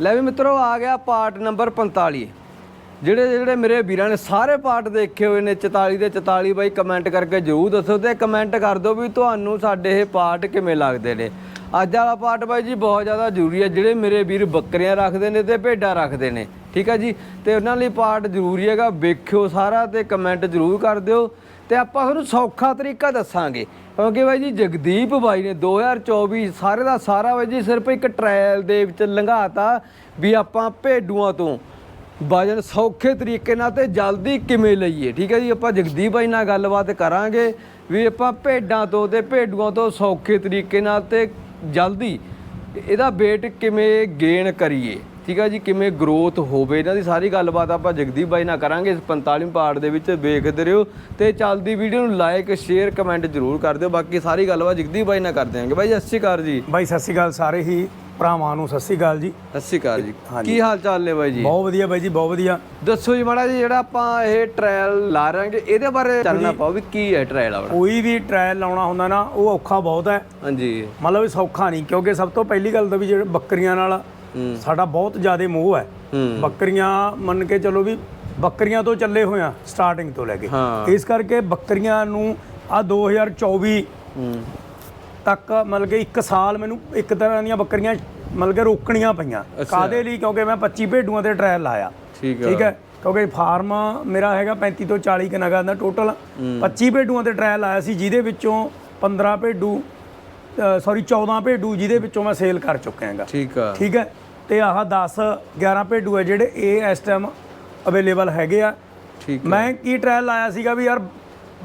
ਲੈ ਵੀ ਮਿੱਤਰੋ, ਆ ਗਿਆ ਪਾਰਟ ਨੰਬਰ 45 ਜਿਹੜੇ ਜਿਹੜੇ ਮੇਰੇ ਵੀਰਾਂ ਨੇ ਸਾਰੇ ਪਾਰਟ ਦੇਖੇ ਹੋਏ ਨੇ 44 ਦੇ 44 ਬਾਈ ਕਮੈਂਟ ਕਰਕੇ ਜਰੂਰ ਦੱਸੋ ਤੇ ਕਮੈਂਟ ਕਰ ਦਿਓ ਵੀ ਤੁਹਾਨੂੰ ਸਾਡੇ ਇਹ ਪਾਰਟ ਕਿਵੇਂ ਲੱਗਦੇ ਨੇ। ਅੱਜ ਵਾਲਾ ਪਾਰਟ ਬਾਈ ਜੀ ਬਹੁਤ ਜ਼ਿਆਦਾ ਜ਼ਰੂਰੀ ਹੈ, ਜਿਹੜੇ ਮੇਰੇ ਵੀਰ ਬੱਕਰੀਆਂ ਰੱਖਦੇ ਨੇ ਤੇ ਭੇਡਾਂ ਰੱਖਦੇ ਨੇ। ਠੀਕ ਹੈ ਜੀ? ਤੇ ਉਹਨਾਂ ਲਈ ਪਾਠ ਜ਼ਰੂਰੀ ਹੈਗਾ, ਵੇਖਿਓ ਸਾਰਾ ਤੇ ਕਮੈਂਟ ਜ਼ਰੂਰ ਕਰ ਦਿਓ। ਤੇ ਆਪਾਂ ਤੁਹਾਨੂੰ ਸੌਖਾ ਤਰੀਕਾ ਦੱਸਾਂਗੇ। ਕਿਉਂਕਿ ਬਾਈ ਜੀ, ਜਗਦੀਪ ਬਾਈ ਨੇ 2024 ਸਾਰੇ ਦਾ ਸਾਰਾ ਬਾਈ ਜੀ ਸਿਰਫ ਇੱਕ ਟ੍ਰਾਇਲ ਦੇ ਵਿੱਚ ਲੰਘਾਤਾ ਵੀ ਆਪਾਂ ਭੇਡੂਆਂ ਤੋਂ। ਵਜਨ ਸੌਖੇ ਤਰੀਕੇ ਨਾਲ ਤੇ ਜਲਦੀ ਕਿਵੇਂ ਲਈਏ? ਠੀਕ ਹੈ ਜੀ, ਆਪਾਂ ਜਗਦੀਪ ਬਾਈ ਨਾਲ ਗੱਲਬਾਤ ਕਰਾਂਗੇ ਵੀ ਆਪਾਂ ਭੇਡਾਂ ਤੋਂ ਤੇ ਭੇਡੂਆਂ ਤੋਂ ਸੌਖੇ ਤਰੀਕੇ ਨਾਲ ਤੇ ਜਲਦੀ ਇਹਦਾ weight ਕਿਵੇਂ ਗੇਨ ਕਰੀਏ। ਠੀਕ ਹੈ ਜੀ ਕਿਵੇਂ ਗਰੋਥ ਹੋਵੇ ਇਹਨਾਂ ਦੀ ਸਾਰੀ ਗੱਲਬਾਤ ਆਪਾਂ ਜਗਦੀਪ ਬਾਈ ਨਾਲ ਕਰਾਂਗੇ ਇਸ 45 ਪਾਰਟ ਦੇ ਵਿੱਚ ਵੇਖਦੇ ਰਹੋ ਤੇ ਚੱਲਦੀ ਵੀਡੀਓ ਨੂੰ ਲਾਈਕ ਸ਼ੇਅਰ ਕਮੈਂਟ ਜ਼ਰੂਰ ਕਰ ਦਿਓ। ਬਾਕੀ ਸਾਰੀ ਗੱਲਬਾਤ ਜਗਦੀਪ ਬਾਈ ਨਾਲ ਕਰ ਦਿਆਂਗੇ ਬਾਈ ਸਤਿ ਸ਼੍ਰੀ ਅਕਾਲ ਜੀ। ਬਾਈ ਸਤਿ ਸ਼੍ਰੀ ਅਕਾਲ ਸਾਰੇ ਹੀ ਭਰਾਵਾਂ ਨੂੰ ਸਤਿ ਸ਼੍ਰੀ ਅਕਾਲ ਜੀ। ਸਤਿ ਸ਼੍ਰੀ ਅਕਾਲ ਜੀ। ਕੀ ਹਾਲ ਚਾਲ ਨੇ ਬਾਈ ਜੀ? ਬਹੁਤ ਵਧੀਆ ਬਾਈ ਜੀ ਬਹੁਤ ਵਧੀਆ। ਦੱਸੋ ਜੀ ਮਾੜਾ ਜੀ ਜਿਹੜਾ ਆਪਾਂ ਇਹ ਟ੍ਰਾਇਲ ਲਾ ਰਾਂਗੇ ਇਹਦੇ ਬਾਰੇ ਚੱਲਣਾ ਪਾਓ ਵੀ ਕੀ ਹੈ ਟ੍ਰਾਇਲ ਆਪਣਾ? ਕੋਈ ਵੀ ਟ੍ਰਾਇਲ ਲਾਉਣਾ ਹੁੰਦਾ ਨਾ ਉਹ ਔਖਾ ਬਹੁਤ ਹੈ। ਹਾਂਜੀ। ਮਤਲਬ ਸੌਖਾ ਨਹੀਂ ਕਿਉਂਕਿ ਸਭ ਤੋਂ ਪਹਿਲੀ ਗੱਲ ਤਾਂ ਵੀ ਜਿਹੜੇ ਬੱਕਰੀਆਂ ਨਾਲ ਸਾਡਾ ਬਹੁਤ ਜ਼ਿਆਦਾ ਮੋਹ ਹੈ। ਹੂੰ। ਬੱਕਰੀਆਂ ਮੰਨ ਕੇ ਚੱਲੋ ਵੀ ਬੱਕਰੀਆਂ ਤੋਂ ਚੱਲੇ ਹੋਏ ਆ ਸਟਾਰਟਿੰਗ ਤੋਂ ਲੈ ਕੇ। ਹਾਂ। ਇਸ ਕਰਕੇ ਬੱਕਰੀਆਂ ਨੂੰ ਆ 2024 ਹੂੰ। ਤੱਕ ਮਤਲਬ ਕਿ 1 ਸਾਲ ਮੈਨੂੰ ਇੱਕ ਤਰ੍ਹਾਂ ਦੀਆਂ ਬੱਕਰੀਆਂ ਮਤਲਬ ਕਿ ਰੋਕਣੀਆਂ ਪਈਆਂ। ਕਾਦੇ ਲਈ? ਕਿਉਂਕਿ ਮੈਂ 25 ਭੇਡੂਆਂ ਤੇ ਟ੍ਰਾਇਲ ਲਾਇਆ। ਠੀਕ ਹੈ ਹੈ? ਕਿਉਂਕਿ ਫਾਰਮ ਮੇਰਾ ਹੈਗਾ 35 ਤੋਂ 40 ਕਨਗਾ ਦਾ ਟੋਟਲ 25 ਭੇਡੂਆਂ ਤੇ ਟ੍ਰਾਇਲ ਆਇਆ ਸੀ ਜਿਹਦੇ ਵਿੱਚੋਂ 15 ਭੇਡੂ ਸੌਰੀ 14 ਭੇਡੂ ਜਿਹਦੇ ਵਿੱਚੋਂ ਮੈਂ ਸੇਲ ਕਰ ਚੁੱਕਿਆ ਹੈਗਾ। ਠੀਕ ਆ। ਠੀਕ ਹੈ? ਤੇ ਆਹ 10 11 ਭੇਡੂ ਹੈ ਜਿਹੜੇ ਇਹ ਇਸ ਟਾਈਮ ਅਵੇਲੇਬਲ ਹੈਗੇ ਆ। ਠੀਕ ਮੈਂ ਕੀ ਟ੍ਰਾਇਲ ਲਾਇਆ ਸੀਗਾ ਵੀ ਯਾਰ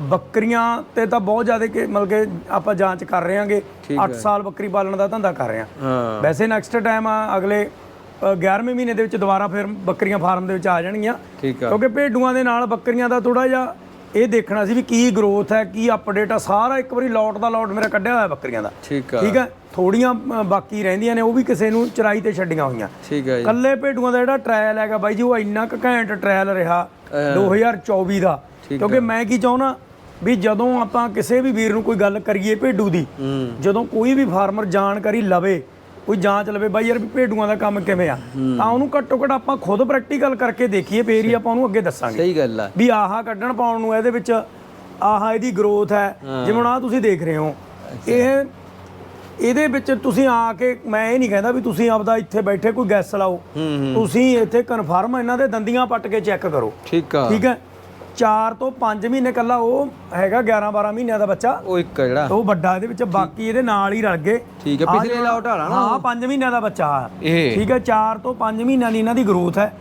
ਬੱਕਰੀਆਂ ਤੇ ਤਾਂ ਬਹੁਤ ਜ਼ਿਆਦਾ ਕਿ ਮਤਲਬ ਕਿ ਆਪਾਂ ਜਾਂਚ ਕਰ ਰਹੇ ਹਾਂਗੇ 8 ਸਾਲ ਬੱਕਰੀ ਪਾਲਣ ਦਾ ਧੰਦਾ ਕਰ ਰਹੇ ਹਾਂ। ਹਾਂ। ਵੈਸੇ ਨੈਕਸਟ ਟਾਈਮ ਅਗਲੇ ਅ, 11ਵੇਂ ਮਹੀਨੇ ਦੇ ਵਿੱਚ ਦੁਬਾਰਾ ਫਿਰ ਬੱਕਰੀਆਂ ਫਾਰਮ ਦੇ ਵਿੱਚ ਆ ਜਾਣਗੀਆਂ। ਕਿਉਂਕਿ ਭੇਡੂਆਂ ਦੇ ਨਾਲ ਬੱਕਰੀਆਂ ਦਾ ਥੋੜਾ ਜਿਹਾ ਇਹ ਦੇਖਣਾ ਸੀ ਵੀ ਕੀ ਗਰੋਥ ਹੈ ਕੀ ਅਪਡੇਟ ਆ। ਸਾਰਾ ਇੱਕ ਵਾਰੀ ਲੋਟ ਦਾ ਲੋਟ ਮੇਰਾ ਕੱਢਿਆ ਹੋਇਆ ਬੱਕਰੀਆਂ ਦਾ। ਠੀਕ ਆ। ਠੀਕ ਹੈ ਥੋੜੀਆਂ ਬਾਕੀ ਰਹਿੰਦੀਆਂ ਨੇ ਉਹ ਵੀ ਕਿਸੇ ਨੂੰ ਚਰਾਈ ਤੇ ਛੱਡੀਆਂ ਹੋਈਆਂ। ਠੀਕ ਹੈ ਜੀ। ਕੱਲੇ ਭੇਡੂਆਂ ਦਾ ਜਿਹੜਾ ਟ੍ਰਾਇਲ ਹੈਗਾ ਬਾਈ ਜੀ ਉਹ ਇੰਨਾ ਕੁ ਘੈਂਟ ਟ੍ਰਾਇਲ ਰਿਹਾ 2024 ਦਾ ਕਿਉਂਕਿ ਮੈਂ ਕੀ ਚਾਹੁੰਦਾ ਵੀ ਜਦੋਂ ਆਪਾਂ ਕਿਸੇ ਵੀ ਵੀਰ ਨੂੰ ਕੋਈ ਗੱਲ ਕਰੀਏ ਭੇਡੂ ਦੀ ਜਦੋਂ ਕੋਈ ਵੀ ਫਾਰਮਰ ਜਾਣਕਾਰੀ ਲਵੇ ਕੋਈ ਜਾਂਚ ਲਵੇ ਬਾਈ ਯਾਰ ਵੀ ਭੇਡੂਆਂ ਦਾ ਕੰਮ ਕਿਵੇਂ ਆ? ਤਾਂ ਉਹਨੂੰ ਘੱਟੋ ਘੱਟ ਆਪਾਂ ਖੁਦ ਪ੍ਰੈਕਟੀਕਲ ਕਰਕੇ ਦੇਖੀਏ ਫੇਰ ਹੀ ਆਪਾਂ ਉਹਨੂੰ ਅੱਗੇ ਦੱਸਾਂਗੇ। ਸਹੀ ਗੱਲ ਆ। ਵੀ ਆਹਾ ਕੱਢਣ ਪਾਉਣ ਨੂੰ ਇਹਦੇ ਵਿੱਚ ਆਹਾ ਇਹਦੀ ਗਰੋਥ ਹੈ ਜਿਵੇਂ ਹੁਣ ਆ ਤੁਸੀਂ ਦੇਖ ਰਹੇ ਹੋ। ਇਹ ਇਹਦੇ ਵਿੱਚ ਤੁਸੀਂ ਆ ਕੇ ਮੈਂ ਇਹ ਨਹੀਂ ਕਹਿੰਦਾ ਵੀ ਤੁਸੀਂ ਆਪਦਾ ਇੱਥੇ ਬੈਠੇ ਕੋਈ ਗੈਸ ਲਾਓ। ਤੁਸੀਂ ਇੱਥੇ ਕਨਫਰਮ ਇਹਨਾਂ ਦੇ ਦੰਦੀਆਂ ਪੱਟ ਕੇ ਚੈੱਕ ਕਰੋ। ਠੀਕ ਆ। ਠੀਕ ਹੈ? 4 ਤੋਂ 5 ਮਹੀਨੇ ਕੱਲਾ ਉਹ ਹੈਗਾ 11 12 ਮਹੀਨਿਆਂ ਦਾ ਬੱਚਾ। ਉਹ ਇੱਕ ਜਿਹੜਾ। ਉਹ ਵੱਡਾ ਇਹਦੇ ਵਿੱਚ ਬਾਕੀ ਇਹਦੇ ਨਾਲ ਹੀ ਰਲ ਗਏ। ਠੀਕ ਹੈ ਪਿਛਲੇ ਵਾਲਾ ਨਾ ਹਾਂ 5 ਮਹੀਨਿਆਂ ਦਾ ਬੱਚਾ ਆ। ਇਹ। ਠੀਕ ਹੈ 4 ਤੋਂ 5 ਮਹੀਨਿਆਂ ਦੀ ਇਹਨਾਂ ਦੀ ਗਰੋਥ ਹੈ।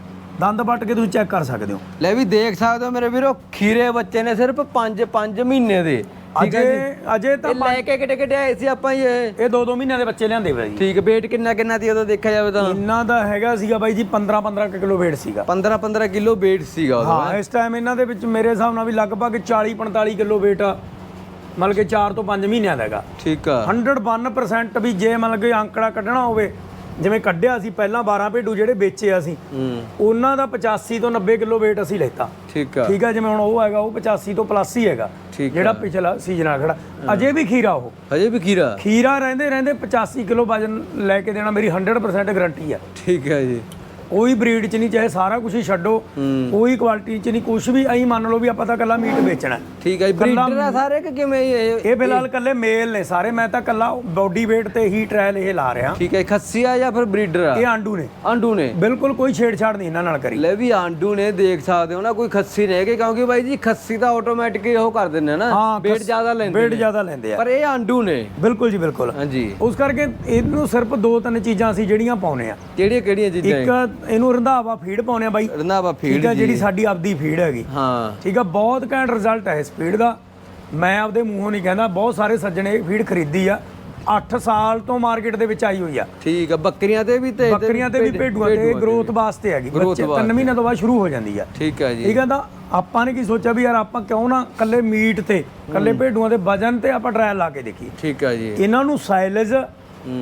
ਦੰਦ ਪੱਟ ਕੇ ਤੁਸੀਂ ਚੈੱਕ ਕਰ ਸਕਦੇ ਹੋ। ਲੈ ਵੀ ਦੇਖ ਸਕਦੇ ਹੋ ਮੇਰੇ ਵੀਰੋ ਖੀਰੇ ਬੱਚੇ ਨੇ ਸਿਰਫ 5 5 ਮਹੀਨੇ ਦੇ। ਠੀਕ ਹੈ ਅਜੇ ਜੀ। ਅਜੇ ਤਾਂ ਇਹ ਲੈ ਕੇ ਕਿੱਡੇ ਕਿੱਡੇ ਆਏ ਸੀ ਆਪਾਂ ਜੀ ਇਹ? ਇਹ 2-2 ਮਹੀਨਿਆਂ ਦੇ ਬੱਚੇ ਲਿਆਂਦੇ ਵੇ ਜੀ। ਠੀਕ weight ਕਿੰਨਾ ਕਿੰਨਾ ਦੀ ਉਦੋਂ ਦੇਖਿਆ ਜਾਵੇ ਤਾਂ? ਇਹਨਾਂ ਦਾ ਹੈਗਾ ਸੀਗਾ ਬਾਈ ਜੀ 15-15 ਕਿਲੋ weight ਸੀਗਾ। 15 15 ਕਿਲੋ weight ਸੀਗਾ ਉਹਦਾ ਹਾਂ ਇਸ ਟਾਈਮ ਇਹਨਾਂ ਦੇ ਵਿੱਚ ਮੇਰੇ ਹਿਸਾਬ ਨਾਲ ਵੀ ਲਗਭਗ 40-45 ਕਿਲੋ weight ਆ। ਮਤਲਬ ਕਿ 4 ਤੋਂ 5 ਮਹੀਨਿਆਂ ਦਾ ਹੈਗਾ। ਠੀਕ ਆ। 101% ਵੀ ਜੇ ਮਤਲਬ ਕਿ ਅੰਕੜਾ ਕੱਢਣਾ ਹੋਵੇ ਜਿਵੇਂ ਕੱਢਿਆ ਸੀ ਪਹਿਲਾਂ 12 ਭੇਡੂ ਜਿਹੜੇ ਵੇਚੇ ਅਸੀਂ ਉਹਨਾਂ ਦਾ 85 ਤੋਂ 90 ਕਿਲੋ weight ਅਸੀਂ ਲੈਤਾ। ਠੀਕ ਆ। ਠੀਕ ਹੈ ਜਿਵੇਂ ਹੁਣ ਉਹ ਹੈਗਾ ਉਹ 85 ਤੋਂ ਪਲੱਸ ਹੀ ਹੈਗਾ ਜਿਹੜਾ ਪਿਛਲਾ ਸੀਜ਼ਨ ਆ ਖੜਾ ਅਜੇ ਵੀ ਖੀਰਾ ਉਹ। ਹਜੇ ਵੀ ਖੀਰਾ? ਖੀਰਾ ਰਹਿੰਦੇ ਰਹਿੰਦੇ 85 ਕਿਲੋ ਵਜਨ ਲੈ ਕੇ ਦੇਣਾ ਮੇਰੀ 100% ਗਾਰੰਟੀ ਹੈ ਠੀਕ ਹੈ ਜੀ। ਕੋਈ ਬਰੀਡ ਚ ਨਹੀਂ ਚਾਹੇ ਸਾਰਾ ਕੁਝ ਹੀ ਛੱਡੋ ਕੋਈ ਕੁਆਲਿਟੀ ਚ ਨਹੀਂ ਕੁਝ ਵੀ ਐਂ ਮੰਨ ਲਓ ਵੀ ਆਪਾਂ ਤਾਂ ਕੱਲਾ ਮੀਟ ਵੇਚਣਾ। ਠੀਕ ਹੈ ਜੀ ਬਰੀਡਰ ਆ ਸਾਰੇ ਕਿ ਕਿਵੇਂ ਇਹ ਇਹ ਫਿਲਹਾਲ ਕੱਲੇ ਮੇਲ ਨੇ ਸਾਰੇ ਮੈਂ ਤਾਂ ਕੱਲਾ ਬਾਡੀ weight ਤੇ ਹੀ ਟ੍ਰਾਇਲ ਇਹ ਲਾ ਰਿਹਾ। ਠੀਕ ਹੈ ਖੱਸੀ ਆ ਜਾਂ ਫਿਰ ਬਰੀਡਰ ਆ? ਇਹ ਆਂਡੂ ਨੇ। ਆਂਡੂ ਨੇ। ਬਿਲਕੁਲ ਕੋਈ ਛੇੜਛਾੜ ਨਹੀਂ ਇਹਨਾਂ ਨਾਲ ਕਰੀ। ਲੈ ਵੀ ਆਂਡੂ ਨੇ ਦੇਖ ਸਕਦੇ ਹੋ ਨਾ ਕੋਈ ਖੱਸੀ ਨਹੀਂ ਹੈਗੇ ਕਿਉਂਕਿ ਬਾਈ ਜੀ ਖੱਸੀ ਤਾਂ ਆਟੋਮੈਟਿਕ ਉਹ ਕਰ ਦਿੰਦੇ ਨਾ। weight ਜ਼ਿਆਦਾ ਲੈਂਦੇ weight ਜ਼ਿਆਦਾ ਲੈਂਦੇ ਆ। ਪਰ ਇਹ ਆਂਡੂ ਨੇ। ਬਿਲਕੁਲ ਜੀ ਬਿਲਕੁਲ। ਹਾਂਜੀ। ਉਸ ਕਰਕੇ ਇਹਨੂੰ ਸਿਰਫ ਦੋ ਤਿੰਨ ਚੀਜ਼ਾਂ ਸੀ ਜਿਹੜੀਆਂ ਪਾਉਨੇ ਆ। ਕਿਹੜੀਆਂ ਕਿਹੜੀਆਂ ਚੀਜ਼ਾਂ ਇੱਕ ਇਹਨੂੰ ਰੰਧਾਵਾ ਫੀਡ ਪਾਉਨੇ ਆ ਬਾਈ। ਰੰਧਾਵਾ ਫੀਡ ਠੀਕ ਜਿਹੜੀ ਸਾਡੀ ਆਪਦੀ ਫੀਡ ਹੈਗੀ। ਹਾਂ। ਠੀਕ ਆ ਬਹੁਤ ਘੈਂਟ ਰਿਜ਼ਲਟ ਹੈ ਇਸ ਫੀਡ ਦਾ। ਮੈਂ ਆਪਦੇ ਮੂੰਹੋਂ ਨਹੀਂ ਕਹਿੰਦਾ ਬਹੁਤ ਸਾਰੇ ਸੱਜਣੇ ਇਹ ਫੀਡ ਖਰੀਦੀ ਆ। 8 ਸਾਲ ਤੋਂ ਮਾਰਕੀਟ ਦੇ ਵਿੱਚ ਆਈ ਹੋਈ ਆ। ਠੀਕ ਆ ਬੱਕਰੀਆਂ ਤੇ ਵੀ ਤੇ ਬੱਕਰੀਆਂ ਤੇ ਵੀ ਭੇਡੂਆਂ ਤੇ ਗਰੋਥ ਵਾਸਤੇ ਹੈਗੀ। ਬੱਚੇ 3 ਮਹੀਨਿਆਂ ਤੋਂ ਬਾਅਦ ਸ਼ੁਰੂ ਹੋ ਜਾਂਦੀ ਆ। ਠੀਕ ਹੈ ਜੀ। ਠੀਕ ਆ ਤਾਂ ਆਪਾਂ ਨੇ ਕੀ ਸੋਚਿਆ ਵੀ ਯਾਰ ਆਪਾਂ ਕਿਉਂ ਨਾ ਕੱਲੇ ਮੀਟ ਤੇ ਕੱਲੇ ਭੇਡੂਆਂ ਦੇ ਵਜਨ ਤੇ ਆਪਾਂ ਟਰਾਇਲ ਲਾ ਕੇ ਦੇਖੀਏ। ਠੀਕ ਹੈ ਜੀ। ਇਹਨਾਂ ਨੂੰ ਸਾਈਲੇਜ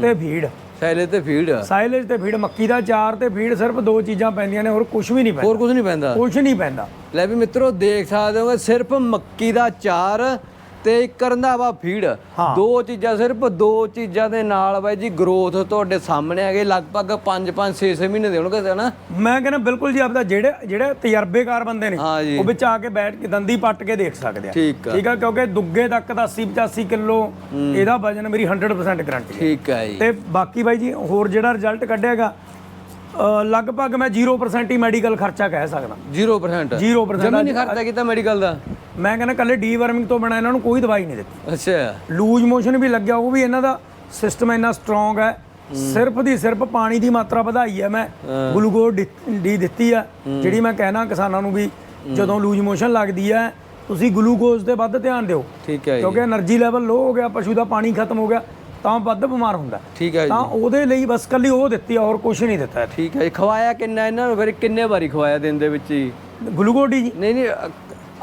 ਤੇ ਫੀਡ ਸੈਲੇ ਤੇ ਫੀਡ ਸਾਈਲੇਜ ਤੇ ਫੀਡ ਮੱਕੀ ਦਾ ਚਾਰ ਤੇ ਫੀਡ ਸਿਰਫ ਦੋ ਚੀਜ਼ਾਂ ਪੈਂਦੀਆਂ ਨੇ ਹੋਰ ਕੁਝ ਵੀ ਨਹੀਂ ਪੈਂਦਾ। ਹੋਰ ਕੁਝ ਨਹੀਂ ਪੈਂਦਾ। ਕੁਝ ਨਹੀਂ ਪੈਂਦਾ। ਲੈ ਵੀ ਮਿੱਤਰੋ ਦੇਖ ਸਕਦੇ ਹੋ ਸਿਰਫ ਮੱਕੀ ਦਾ ਚਾਰ ਤੇ ਇੱਕ ਰੰਧਾਵਾ ਫੀਡ। ਦੋ ਚੀਜ਼ਾਂ ਸਿਰਫ ਦੋ ਚੀਜ਼ਾਂ ਦੇ ਨਾਲ ਬਾਈ ਜੀ ਗਰੋਥ ਤੁਹਾਡੇ ਸਾਹਮਣੇ ਹੈਗੇ ਲਗਭਗ 5 5 6 6 ਮਹੀਨੇ ਦੇ ਹੋਣਗੇ ਨਾ ਮੈਂ ਕਹਿੰਦਾ ਬਿਲਕੁਲ ਜੀ ਆਪਦਾ ਜਿਹੜੇ ਜਿਹੜੇ ਤਜਰਬੇਕਾਰ ਬੰਦੇ ਨੇ। ਉਹ ਵਿੱਚ ਆ ਕੇ ਬੈਠ ਕੇ ਦੰਦੀ ਪੱਟ ਕੇ ਦੇਖ ਸਕਦੇ ਆ। ਠੀਕ ਆ। ਠੀਕ ਆ ਕਿਉਂਕਿ ਦੁੱਗੇ ਤੱਕ ਦਾ 80 85 ਕਿਲੋ ਇਹਦਾ ਵਜਨ ਮੇਰੀ 100% ਗਰੰਟੀ ਠੀਕ ਹੈ ਜੀ। ਤੇ ਬਾਕੀ ਬਾਈ ਜੀ ਹੋਰ ਜਿਹੜਾ ਰਿਜ਼ਲਟ ਕੱਢਿਆਗਾ ਲਗਭਗ ਮੈਂ 0% ਹੀ ਮੈਡੀਕਲ ਖਰਚਾ ਕਹਿ ਸਕਦਾ। 0% 0% ਜਮੀ ਖਰਚਾ ਕੀਤਾ ਮੈਡੀਕਲ ਦਾ? ਮੈਂ ਕਹਿੰਦਾ ਕੱਲੇ ਡੀਵਰਮਿੰਗ ਤੋਂ ਬਿਨਾਂ ਇਹਨਾਂ ਨੂੰ ਕੋਈ ਦਵਾਈ ਨਹੀਂ ਦਿੱਤੀ। ਅੱਛਾ। ਲੂਜ ਮੋਸ਼ਨ ਵੀ ਲੱਗਿਆ ਉਹ ਵੀ ਇਹਨਾਂ ਦਾ ਸਿਸਟਮ ਇੰਨਾ ਸਟਰੋਂਗ ਹੈ। ਸਿਰਫ ਦੀ ਸਿਰਫ ਪਾਣੀ ਦੀ ਮਾਤਰਾ ਵਧਾਈ ਹੈ ਮੈਂ ਗਲੂਕੋਜ਼ ਡੀ ਦਿੱਤੀ ਆ ਜਿਹੜੀ ਮੈਂ ਕਹਿਣਾ ਕਿਸਾਨਾਂ ਨੂੰ ਵੀ ਜਦੋਂ ਲੂਜ ਮੋਸ਼ਨ ਲੱਗਦੀ ਹੈ ਤੁਸੀਂ ਗਲੂਕੋਜ਼ ਤੇ ਵੱਧ ਧਿਆਨ ਦਿਓ। ਠੀਕ ਹੈ ਕਿਉਂਕਿ એનર્ਜੀ ਲੈਵਲ ਲੋ ਹੋ ਗਿਆ ਪਸ਼ੂ ਦਾ ਪਾਣੀ ਖਤਮ ਹੋ ਗਿਆ। ਤਾਂ ਵੱਧ ਬਿਮਾਰ ਹੁੰਦਾ। ਠੀਕ ਹੈ ਜੀ। ਤਾਂ ਉਹਦੇ ਲਈ ਬਸ ਕੱਲੀ ਉਹ ਦਿੱਤੀ ਆ, ਹੋਰ ਕੁਝ ਨਹੀਂ ਦਿੱਤਾ ਠੀਕ ਹੈ ਜੀ। ਖਵਾਇਆ ਕਿੰਨਾ ਇਹਨਾਂ ਨੂੰ? ਫਿਰ ਕਿੰਨੇ ਵਾਰੀ ਖਵਾਇਆ ਦਿਨ ਦੇ ਵਿੱਚ ਹੀ ਡੀ ਜੀ? ਨਹੀਂ ਨਹੀਂ ਅ,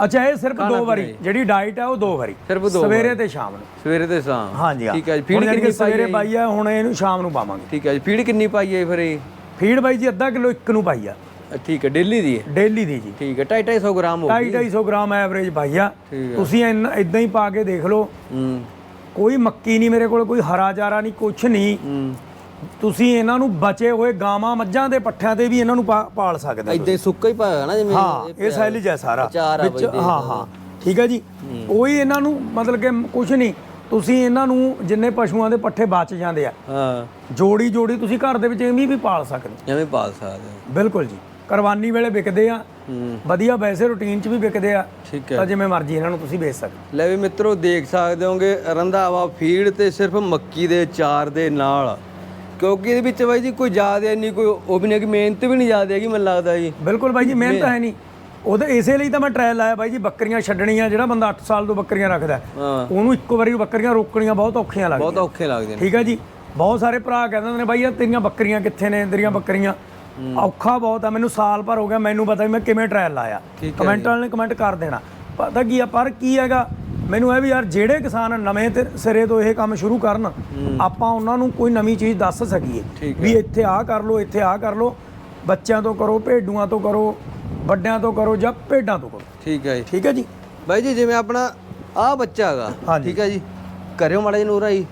ਅੱਛਾ ਇਹ ਸਿਰਫ ਦੋ ਵਾਰੀ। ਜਿਹੜੀ ਡਾਈਟ ਹੈ ਉਹ ਦੋ ਵਾਰੀ। ਸਿਰਫ ਦੋ ਸਵੇਰੇ ਤੇ ਸ਼ਾਮ ਨੂੰ। ਸਵੇਰੇ ਤੇ ਸ਼ਾਮ। ਹਾਂਜੀ ਹਾਂ। ਠੀਕ ਹੈ ਜੀ। ਹੁਣ ਫੀਡ ਯਾਨੀ ਕਿ ਕਿੰਨੀ ਸਵੇਰੇ ਪਾਈ ਪਾਈ ਆ ਹੁਣ ਇਹਨੂੰ ਸ਼ਾਮ ਨੂੰ ਪਾਵਾਂਗੇ। ਠੀਕ ਹੈ ਜੀ। ਫੀਡ ਕਿੰਨੀ ਪਾਈ ਹੈ ਫਿਰ ਇਹ? ਫੀਡ ਬਾਈ ਜੀ ਅੱਧਾ ਕਿਲੋ ਇੱਕ ਨੂੰ ਪਾਈ ਆ। ਅ, ਠੀਕ ਹੈ। ਡੇਲੀ ਦੀ ਹੈ? ਡੇਲੀ ਦੀ ਜੀ। ਠੀਕ ਹੈ। 250 250 ਗ੍ਰਾਮ ਹੋ ਢਾਈ ਢਾਈ ਸੌ ਗ੍ਰਾਮ ਐਵਰੇਜ ਪਾਈ ਆ। ਠੀਕ ਹੈ। ਤੁਸੀਂ ਇਦਾਂ ਹੀ ਪਾ ਕੇ ਦੇਖ ਲਓ। ਹੂੰ। ਕੋਈ ਮੱਕੀ ਨਹੀਂ ਮੇਰੇ ਕੋਲ ਕੋਈ ਹਰਾ ਚਾਰਾ ਨਹੀਂ ਕੁਛ ਨਹੀਂ। ਤੁਸੀਂ ਇਹਨਾਂ ਨੂੰ ਬਚੇ ਹੋਏ ਗਾਵਾਂ ਮੱਝਾਂ ਦੇ ਪੱਠਿਆਂ ਤੇ ਵੀ ਇਹਨਾਂ ਨੂੰ ਪਾ- ਪਾਲ ਸਕਦੇ ਹੋ ਇਦਾਂ ਸੁੱਕਾ ਹੀ ਪਾਇਆ ਨਾ ਜਿਵੇਂ ਹਾਂ ਇਹ ਸੈਲਿਜ ਹੈ ਸਾਰਾ। ਅਚਾਰ ਆ ਵਿੱਚ ਹਾਂ ਹਾਂ। ਠੀਕ ਹੈ ਜੀ? ਕੋਈ ਇਹਨਾਂ ਨੂੰ ਮਤਲਬ ਕਿ ਕੁਛ ਨਹੀਂ। ਤੁਸੀਂ ਇਹਨਾਂ ਨੂੰ ਜਿੰਨੇ ਪਸ਼ੂਆਂ ਦੇ ਪੱਠੇ ਬਚ ਜਾਂਦੇ ਆ ਹਾਂ। ਜੋੜੀ ਜੋੜੀ ਤੁਸੀਂ ਘਰ ਦੇ ਵਿੱਚ ਐਵੇਂ ਵੀ ਪਾਲ ਸਕਦੇ ਹੋ। ਜਿਵੇਂ ਪਾਲ ਸਕਦੇ ਹੋ। ਬਿਲਕੁਲ ਜੀ। ਕੁਰਬਾਨੀ ਵੇਲੇ ਵਿਕਦੇ ਆ। ਵਧੀਆ ਵੈਸੇ ਰੂਟੀਨ 'ਚ ਵੀ ਵਿਕਦੇ ਆ। ਠੀਕ ਹੈ। ਤਾਂ ਜਿਵੇਂ ਮਰਜ਼ੀ ਇਹਨਾਂ ਨੂੰ ਤੁਸੀਂ ਵੇਚ ਸਕਦੇ। ਲੈ ਵੀ ਮਿੱਤਰੋ ਦੇਖ ਸਕਦੇ ਹੋਗੇ ਰੰਧਾਵਾ ਫੀਡ ਤੇ ਸਿਰਫ ਮੱਕੀ ਦੇ ਚਾਰ ਦੇ ਨਾਲ। ਕਿਉਂਕਿ ਇਹਦੇ ਵਿੱਚ ਬਾਈ ਜੀ ਕੋਈ ਜ਼ਿਆਦਾ ਨਹੀਂ ਕੋਈ ਉਹ ਵੀ ਨਹੀਂ ਕਿ ਮਿਹਨਤ ਵੀ ਨਹੀਂ ਜ਼ਿਆਦਾ ਹੈਗੀ ਮੈਨੂੰ ਲੱਗਦਾ ਜੀ। ਬਿਲਕੁਲ ਬਾਈ ਜੀ ਮਿਹਨਤ ਹੈ ਨਹੀਂ। ਉਹਦੇ ਇਸੇ ਲਈ ਤਾਂ ਮੈਂ ਟ੍ਰਾਇਲ ਲਾਇਆ ਬਾਈ ਜੀ ਬੱਕਰੀਆਂ ਛੱਡਣੀਆਂ ਜਿਹੜਾ ਬੰਦਾ 8 ਸਾਲ ਤੋਂ ਬੱਕਰੀਆਂ ਰੱਖਦਾ ਉਹਨੂੰ ਇੱਕੋ ਵਾਰੀ ਬੱਕਰੀਆਂ ਰੋਕਣੀਆਂ ਬਹੁਤ ਔਖੀਆਂ ਲੱਗਦੀਆਂ। ਬਹੁਤ ਔਖੇ ਲੱਗਦੇ ਨੇ। ਠੀਕ ਹੈ ਜੀ। ਬਹੁਤ ਸਾਰੇ ਭਰਾ ਕਹਿੰਦੇ ਨੇ ਬਾਈ ਯਾਰ ਤੇਰੀਆਂ ਬੱਕਰੀਆਂ ਕਿੱਥੇ ਨੇ ਤੇਰੀਆਂ ਬੱਕਰੀਆਂ। ਔਖਾ ਬਹੁਤ ਆ ਮੈਨੂੰ ਸਾਲ ਭਰ ਹੋ ਗਿਆ ਮੈਨੂੰ ਪਤਾ ਵੀ ਮੈਂ ਕਿਵੇਂ ਟ੍ਰਾਇਲ ਲਾਇਆ। ਕਮੈਂਟ ਵਾਲੇ ਨੇ ਕਮੈਂਟ ਕਰ ਦੇਣਾ। ਪਤਾ ਕੀ ਆ ਪਰ ਕੀ ਹੈਗਾ ਮੈਨੂੰ ਇਹ ਵੀ ਯਾਰ ਜਿਹੜੇ ਕਿਸਾਨ ਨਵੇਂ ਤੇ ਸਿਰੇ ਤੋਂ ਇਹ ਕੰਮ ਸ਼ੁਰੂ ਕਰਨ ਆਪਾਂ ਉਹਨਾਂ ਨੂੰ ਕੋਈ ਨਵੀਂ ਚੀਜ਼ ਦੱਸ ਸਕੀਏ। ਵੀ ਇੱਥੇ ਆਹ ਕਰ ਲਓ ਇੱਥੇ ਆਹ ਕਰ ਲਓ ਬੱਚਿਆਂ ਤੋਂ ਕਰੋ ਭੇਡੂਆਂ ਤੋਂ ਕਰੋ ਵੱਡਿਆਂ ਤੋਂ ਕਰੋ ਜਾਂ ਭੇਡਾਂ ਤੋਂ ਕਰੋ। ਠੀਕ ਹੈ ਜੀ। ਠੀਕ ਹੈ ਜੀ? ਬਾਈ ਜੀ ਜਿਵੇਂ ਆਪਣਾ ਆਹ ਬੱਚਾ ਹੈਗਾ। ਠੀਕ ਹੈ ਜੀ। ਕਰਿਓ ਮਾੜਾ ਜੀ ਨੂਰਾ ਜੀ।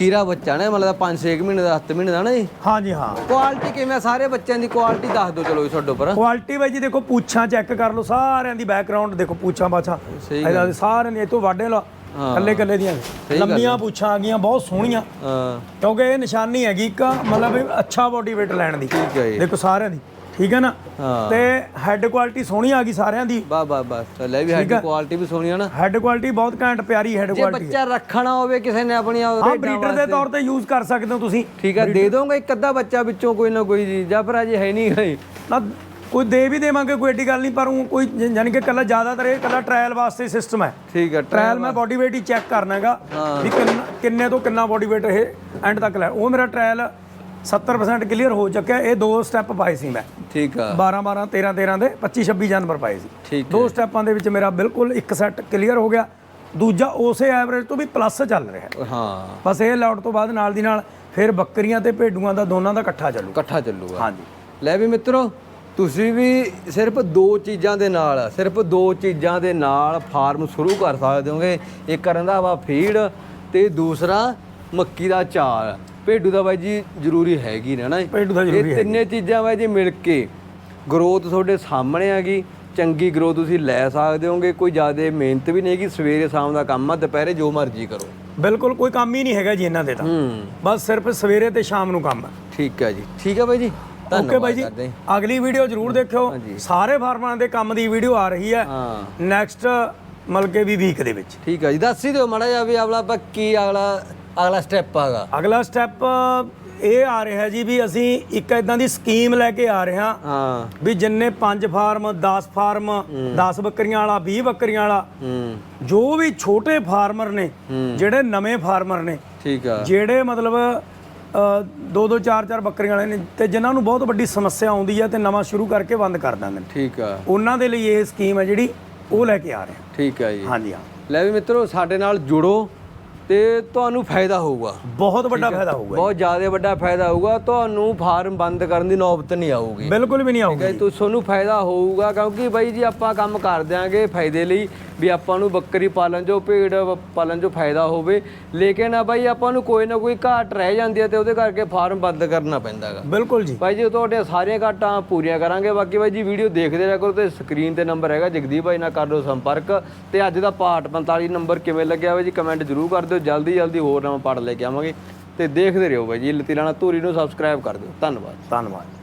ਖੀਰਾ ਬੱਚਾ ਨਾ ਮਤਲਬ 5-6 ਮਹੀਨੇ ਦਾ 7 ਮਹੀਨੇ ਦਾ ਨਾ ਜੀ? ਹਾਂਜੀ ਹਾਂ। ਕੁਆਲਿਟੀ ਕਿਵੇਂ ਆ? ਸਾਰੇ ਬੱਚਿਆਂ ਦੀ ਕੁਆਲਿਟੀ ਦੱਸ ਦਿਓ ਚਲੋ ਜੀ ਤੁਹਾਡੇ ਉੱਪਰ। ਕੁਆਲਿਟੀ ਬਾਈ ਜੀ ਦੇਖੋ ਪੂਛਾਂ ਚੈੱਕ ਕਰ ਲਓ ਸਾਰਿਆਂ ਦੀ ਬੈਕਗ੍ਰਾਉਂਡ ਦੇਖੋ ਪੂਛਾਂ ਬਾਛਾਂ। ਸਹੀ ਇਹਦਾ ਸਾਰਿਆਂ ਦੀ ਇਤੋਂ ਵਾਢੇ ਲਾ ਹਾਂ। ਕੱਲੇ ਕੱਲੇ ਦੀਆਂ। ਲੰਮੀਆਂ ਪੂਛਾਂ ਆ ਗਈਆਂ ਬਹੁਤ ਸੋਹਣੀਆਂ। ਹਾਂ। ਕਿਉਂਕਿ ਇਹ ਨਿਸ਼ਾਨੀ ਹੈਗੀ ਇੱਕ ਮਤਲਬ ਵੀ ਅੱਛਾ ਬੋਡੀ weight ਲੈਣ ਦੀ। ਠੀਕ ਹੈ ਜੀ। ਦੇਖੋ ਸਾਰਿਆਂ ਦੀ। ਠੀਕ ਹੈ ਨਾ? ਹਾਂ। ਤੇ ਹੈੱਡ ਕੁਆਲਿਟੀ ਸੋਹਣੀ ਆ ਗਈ ਸਾਰਿਆਂ ਦੀ। ਬਾ ਬਾ ਬਸ ਲੈ ਵੀ ਸਾਡੀ ਕੁਆਲਿਟੀ ਵੀ ਸੋਹਣੀ ਆ ਨਾ। ਹੈੱਡ ਕੁਆਲਿਟੀ ਬਹੁਤ ਘੈਂਟ ਪਿਆਰੀ ਹੈੱਡ ਜੇ ਕੁਆਲਿਟੀ ਬੱਚਾ ਰੱਖਣਾ ਹੋਵੇ ਕਿਸੇ ਨੇ ਆਪਣੀ ਹਾਂ ਭੇਡਾਂ ਬਰੀਡਰ ਦੇ ਤੌਰ ਤੇ ਯੂਜ਼ ਕਰ ਸਕਦੇ ਹੋ ਤੁਸੀਂ। ਠੀਕ ਹੈ ਦੇ ਦੋਗੇ ਇੱਕ ਅੱਧਾ ਬੱਚਾ ਵਿੱਚੋਂ ਕੋਈ ਨਾ ਕੋਈ ਜੀ ਜਾਂ ਫਿਰ ਅਜੇ ਹੈ ਨਹੀਂ ਹੈ ਨਾ ਕੋਈ ਦੇ ਵੀ ਦੇਵਾਂਗੇ ਕੋਈ ਏਡੀ ਗੱਲ ਨਹੀਂ ਪਰ ਊਂ ਕੋਈ ਜ- ਯਾਨੀ ਕਿ ਕੱਲਾ ਜ਼ਿਆਦਾਤਰ ਇਹ ਕੱਲਾ ਟ੍ਰਾਇਲ ਵਾਸਤੇ ਸਿਸਟਮ ਹੈ। ਠੀਕ ਹੈ ਟ੍ਰਾਇਲ ਮੈਂ ਬੋਡੀ weight ਹੀ ਚੈੱਕ ਕਰਨਾ ਹੈਗਾ ਵੀ ਕਿੰਨ- ਕਿੰਨੇ ਤੋਂ ਕਿੰਨਾ ਬੋਡੀ weight ਇਹ ਐਂਡ ਤੱਕ ਲੈ। ਉਹ ਮੇਰਾ ਟ੍ਰਾਇਲ 70% ਕਲੀਅਰ ਹੋ ਚੁੱਕਿਆ ਇਹ ਦੋ ਸਟੈਪ ਪਾਏ ਸੀ ਮੈਂ। ਠੀਕ ਆ। 12 12 13 13 ਦੇ 25 26 ਜਾਨਵਰ ਪਾਏ ਸੀ। ਠੀਕ ਦੋ ਸਟੈਪਾਂ ਦੇ ਵਿੱਚ ਮੇਰਾ ਬਿਲਕੁਲ ਇੱਕ ਸੈੱਟ ਕਲੀਅਰ ਹੋ ਗਿਆ। ਦੂਜਾ ਉਸੇ ਐਵਰੇਜ ਤੋਂ ਵੀ ਪਲੱਸ ਚੱਲ ਰਿਹਾ ਹੈ। ਹਾਂ। ਬਸ ਇਹ ਲਾਉਟ ਤੋਂ ਬਾਅਦ ਨਾਲ ਦੀ ਨਾਲ ਫਿਰ ਬੱਕਰੀਆਂ ਤੇ ਭੇਡੂਆਂ ਦਾ ਦੋਨਾਂ ਦਾ ਇਕੱਠਾ ਚੱਲੂ। ਇਕੱਠਾ ਚੱਲੂਗਾ। ਹਾਂਜੀ। ਲੈ ਵੀ ਮਿੱਤਰੋ ਤੁਸੀਂ ਵੀ ਸਿਰਫ ਦੋ ਚੀਜ਼ਾਂ ਦੇ ਨਾਲ ਸਿਰਫ ਦੋ ਚੀਜ਼ਾਂ ਦੇ ਨਾਲ ਫਾਰਮ ਸ਼ੁਰੂ ਕਰ ਸਕਦੇ ਹੋਗੇ। ਇੱਕ ਰੰਧਾਵਾ ਫੀਡ ਤੇ ਦੂਸਰਾ ਮੱਕੀ ਦਾ ਚਾਰ ਭੇਡੂ ਦਾ ਬਾਈ ਜੀ ਜ਼ਰੂਰੀ ਹੈਗੀ ਨਾ ਨਾ ਇਹ ਭੇਡੂ ਦਾ ਜ਼ਰੂਰੀ ਹੈ ਤਿੰਨੇ ਚੀਜ਼ਾਂ ਬਾਈ ਜੀ ਮਿਲ ਕੇ ਗਰੋਥ ਤੁਹਾਡੇ ਸਾਹਮਣੇ ਹੈਗੀ ਚੰਗੀ ਗਰੋਥ ਤੁਸੀਂ ਲੈ ਸਕਦੇ ਹੋਗੇ ਕੋਈ ਜ਼ਿਆਦਾ ਮਿਹਨਤ ਵੀ ਨਹੀਂ ਹੈਗੀ ਸਵੇਰੇ ਸ਼ਾਮ ਦਾ ਕੰਮ ਆ ਦੁਪਹਿਰੇ ਜੋ ਮਰਜ਼ੀ ਕਰੋ। ਬਿਲਕੁਲ ਕੋਈ ਕੰਮ ਹੀ ਨਹੀਂ ਹੈਗਾ ਜੀ ਇਹਨਾਂ ਦੇ ਤਾਂ। ਹੂੰ। ਬਸ ਸਿਰਫ ਸਵੇਰੇ ਤੇ ਸ਼ਾਮ ਨੂੰ ਕੰਮ ਹੈ ਠੀਕ ਹੈ ਜੀ। ਠੀਕ ਹੈ ਬਾਈ ਜੀ। ਓਕੇ ਬਾਈ ਜੀ। ਅਗਲੀ ਵੀਡੀਓ ਜਰੂਰ ਦੇਖਿਓ। ਸਾਰੇ ਫਾਰਮਾਂ ਦੇ ਕੰਮ ਦੀ ਵੀਡੀਓ ਆ ਰਹੀ ਹੈ। ਹਾਂ। ਨੈਕਸਟ ਮਲਕੇ ਵੀ ਵੀਕ ਦੇ ਵਿੱਚ। ਠੀਕ ਹੈ ਜੀ। ਦੱਸ ਹੀ ਦਿਓ ਮਾੜਾ ਜਿਹਾ ਵੀ ਅਗਲਾ ਆਪਾਂ ਕੀ ਅਗਲਾ ਅਗਲਾ ਸਟੈਪ ਆਗਾ। ਅਗਲਾ ਸਟੈਪ ਇਹ ਆ ਰਿਹਾ ਜੀ ਵੀ ਅਸੀਂ ਇੱਕ ਇਦਾਂ ਦੀ ਸਕੀਮ ਲੈ ਕੇ ਆ ਰਹੇ ਹਾਂ ਹਾਂ। ਵੀ ਜਿੰਨੇ 5 ਫਾਰਮ 10 ਫਾਰਮ 10 ਬੱਕਰੀਆਂ ਵਾਲਾ 20 ਬੱਕਰੀਆਂ ਵਾਲਾ ਹੂੰ। ਜੋ ਵੀ ਛੋਟੇ ਫਾਰਮਰ ਨੇ ਜਿਹੜੇ ਨਵੇਂ ਫਾਰਮਰ ਨੇ ਠੀਕ ਆ। ਜਿਹੜੇ ਮਤਲਬ ਦੋ ਦੋ ਚਾਰ ਚਾਰ ਬੱਕਰੀਆਂ ਵਾਲੇ ਨੇ ਤੇ ਜਿਨ੍ਹਾਂ ਨੂੰ ਬਹੁਤ ਵੱਡੀ ਸਮੱਸਿਆ ਆਉਂਦੀ ਹੈ ਤੇ ਨਵਾਂ ਸ਼ੁਰੂ ਕਰਕੇ ਬੰਦ ਕਰ ਦਿੰਦੇ ਨੇ। ਠੀਕ ਆ। ਉਹਨਾਂ ਦੇ ਲਈ ਇਹ ਸਕੀਮ ਹੈ ਜਿਹੜੀ ਉਹ ਲੈ ਕੇ ਆ ਰਹੇ ਹਾਂ। ਠੀਕ ਆ ਜੀ। ਹਾਂਜੀ ਹਾਂ। ਲੈ ਵੀ ਮਿੱਤਰੋ ਸਾਡੇ ਨਾਲ ਜੁੜੋ। ਤੇ ਤੁਹਾਨੂੰ ਫਾਇਦਾ ਹੋਊਗਾ। ਬਹੁਤ ਵੱਡਾ ਫਾਇਦਾ ਹੋਊਗਾ ਬਹੁਤ ਜ਼ਿਆਦਾ ਵੱਡਾ ਫਾਇਦਾ ਹੋਊਗਾ। ਤੁਹਾਨੂੰ ਫਾਰਮ ਬੰਦ ਕਰਨ ਦੀ ਨੌਬਤ ਨਹੀਂ ਆਊਗੀ। ਬਿਲਕੁਲ ਵੀ ਨਹੀਂ ਆਊਗਾ। ਕਿ ਤੁਹਾਨੂੰ ਫਾਇਦਾ ਹੋਊਗਾ ਕਿਉਂਕਿ ਬਾਈ ਜੀ ਆਪਾਂ ਕੰਮ ਕਰ ਦਿਆਂਗੇ ਫਾਇਦੇ ਲਈ। ਵੀ ਆਪਾਂ ਨੂੰ ਬੱਕਰੀ ਪਾਲਣ ਜੋ ਭੇਡ ਪਾਲਣ ਜੋ ਫਾਇਦਾ ਹੋਵੇ। ਲੇਕਿਨ ਆ ਬਾਈ ਆਪਾਂ ਨੂੰ ਕੋਈ ਨਾ ਕੋਈ ਘਾਟ ਰਹਿ ਜਾਂਦੀ ਹੈ ਤੇ ਉਹਦੇ ਕਰਕੇ ਫਾਰਮ ਬੰਦ ਕਰਨਾ ਪੈਂਦਾ ਹੈਗਾ ਬਿਲਕੁਲ ਜੀ। ਭਾਈ ਜੀ ਤੁਹਾਡੀਆਂ ਸਾਰੀਆਂ ਘਾਟਾਂ ਪੂਰੀਆਂ ਕਰਾਂਗੇ। ਬਾਕੀ ਬਾਈ ਜੀ ਵੀਡੀਓ ਦੇਖਦੇ ਰਹਿ ਕਰੋ ਤੇ ਸਕਰੀਨ ਤੇ ਨੰਬਰ ਹੈਗਾ ਜਗਦੀਪ ਭਾਈ ਨਾਲ ਕਰ ਲਓ ਸੰਪਰਕ। ਤੇ ਅੱਜ ਦਾ ਪਾਰਟ 45 ਨੰਬਰ ਕਿਵੇਂ ਲੱਗਿਆ ਬਾਈ ਜੀ ਕਮੈਂਟ ਜ਼ਰੂਰ ਕਰ ਦਿਓ। ਜਲਦੀ ਜਲਦੀ ਹੋਰ ਨਵਾਂ ਪਾਰਟ ਲੈ ਕੇ ਆਵਾਂਗੇ। ਤੇ ਦੇਖਦੇ ਰਹੋ ਬਾਈ ਜੀ ਲਤੀਰਾਣਾ ਧੂਰੀ ਨੂੰ ਸਬਸਕ੍ਰਾਈਬ ਕਰ ਦਿਓ। ਧੰਨਵਾਦ। ਧੰਨਵਾਦ।